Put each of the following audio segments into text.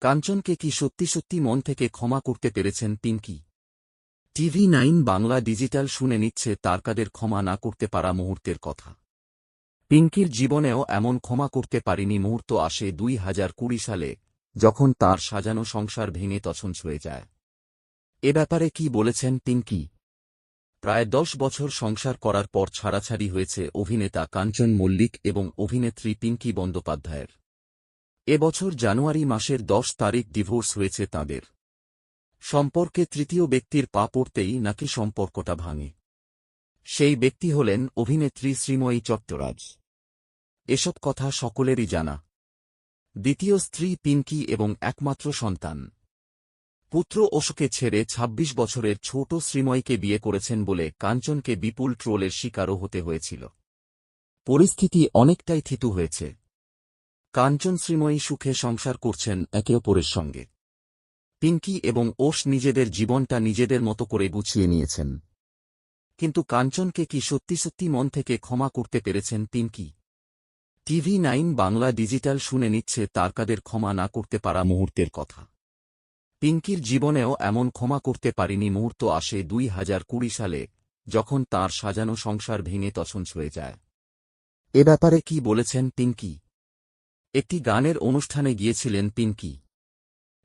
কাঞ্চনকে কি সত্যি সত্যি মন থেকে ক্ষমা করতে পেরেছেন Pinki TV nine Bangla digital শুনে নিচ্ছে তারকাদের ক্ষমা না করতে পারা মুহূর্তের কথা। পিঙ্কির জীবনেও এমন ক্ষমা করতে পারিনি মুহূর্ত আসে দুই হাজার কুড়ি সালে, যখন তার সাজানো সংসার ভেঙে তছন ছুঁয়ে যায়। এ ব্যাপারে কি বলেছেন পিঙ্কি প্রায় দশ বছর সংসার করার পর ছাড়াছাড়ি হয়েছে অভিনেতা কাঞ্চন মল্লিক এবং অভিনেত্রী পিঙ্কি বন্দ্যোপাধ্যায়ের। এবছর জানুয়ারি মাসের দশ তারিখ ডিভোর্স হয়েছে তাঁদের। সম্পর্কে তৃতীয় ব্যক্তির পা পড়তেই নাকি সম্পর্কটা ভাঙে। সেই ব্যক্তি হলেন অভিনেত্রী শ্রীময়ী চট্টরাজ। এসব কথা সকলেরই জানা। দ্বিতীয় স্ত্রী পিঙ্কি এবং একমাত্র সন্তান। পুত্র অশোকে ছেড়ে ২৬ বছরের ছোট শ্রীময়ীকে বিয়ে করেছেন বলে কাঞ্চনকে বিপুল ট্রোলের শিকারও হতে হয়েছিল। পরিস্থিতি অনেকটাই থিতু হয়েছে। কাঞ্চন শ্রীময়ী সুখে সংসার করছেন একে অপরের সঙ্গে। পিঙ্কি এবং ওষ নিজেদের জীবনটা নিজেদের মতো করে গুছিয়ে নিয়েছেন। কিন্তু কাঞ্চনকে কি সত্যি সত্যি মন থেকে ক্ষমা করতে পেরেছেন Pinki? TV nine Bangla digital শুনে নিচ্ছে তারকাদের ক্ষমা না করতে পারা মুহূর্তের কথা। পিঙ্কির জীবনেও এমন ক্ষমা করতে পারিনি মুহূর্ত আসে দুই হাজার কুড়ি সালে, যখন তার সাজানো সংসার ভেঙে তছন ছুঁয়ে যায়। এ ব্যাপারে কি বলেছেন পিঙ্কি? একটি গানের অনুষ্ঠানে গিয়েছিলেন পিঙ্কি।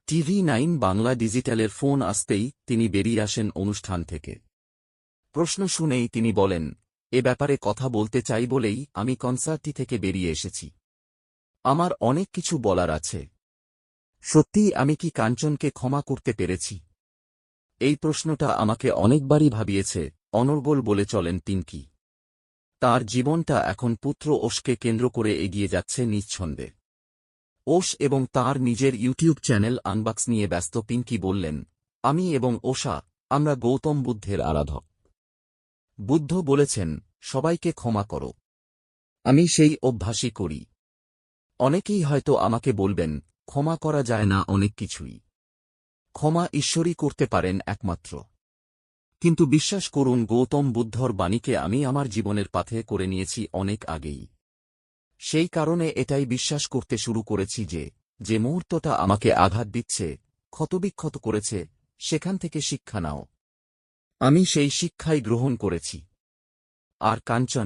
টিভি নাইন বাংলা ডিজিটালের ফোন আসতেই তিনি বেরিয়ে আসেন অনুষ্ঠান থেকে। প্রশ্ন শুনেই তিনি বলেন, এ ব্যাপারে কথা বলতে চাই বলেই আমি কনসার্টটি থেকে বেরিয়ে এসেছি। আমার অনেক কিছু বলার আছে। সত্যিই আমি কি কাঞ্চনকে ক্ষমা করতে পেরেছি? এই প্রশ্নটা আমাকে অনেকবারই ভাবিয়েছে, অনর্গল বলে চলেন পিঙ্কি। তার জীবনটা এখন পুত্র ওষকে কেন্দ্র করে এগিয়ে যাচ্ছে নিচ্ছন্দে ওষ এবং তার নিজের ইউটিউব চ্যানেল আনবাক্স নিয়ে ব্যস্ত পিঙ্কি বললেন, আমি এবং ওষা আমরা গৌতম বুদ্ধের আরাধক। বুদ্ধ বলেছেন, সবাইকে ক্ষমা করো। আমি সেই অভ্যাসই করি। অনেকেই হয়তো আমাকে বলবেন, ক্ষমা করা যায় না অনেক কিছুই। ক্ষমা ঈশ্বরই করতে পারেন একমাত্র। কিন্তু বিশ্বাস করুন, গৌতম বুদ্ধর বাণীকে আমি আমার জীবনের পাথে করে নিয়েছি অনেক আগেই। সেই কারণে এটাই বিশ্বাস করতে শুরু করেছি যে যে মুহূর্তটা আমাকে আঘাত দিচ্ছে, ক্ষতবিক্ষত করেছে, সেখান থেকে শিক্ষা নাও। আমি সেই শিক্ষাই গ্রহণ করেছি। আর কাঞ্চন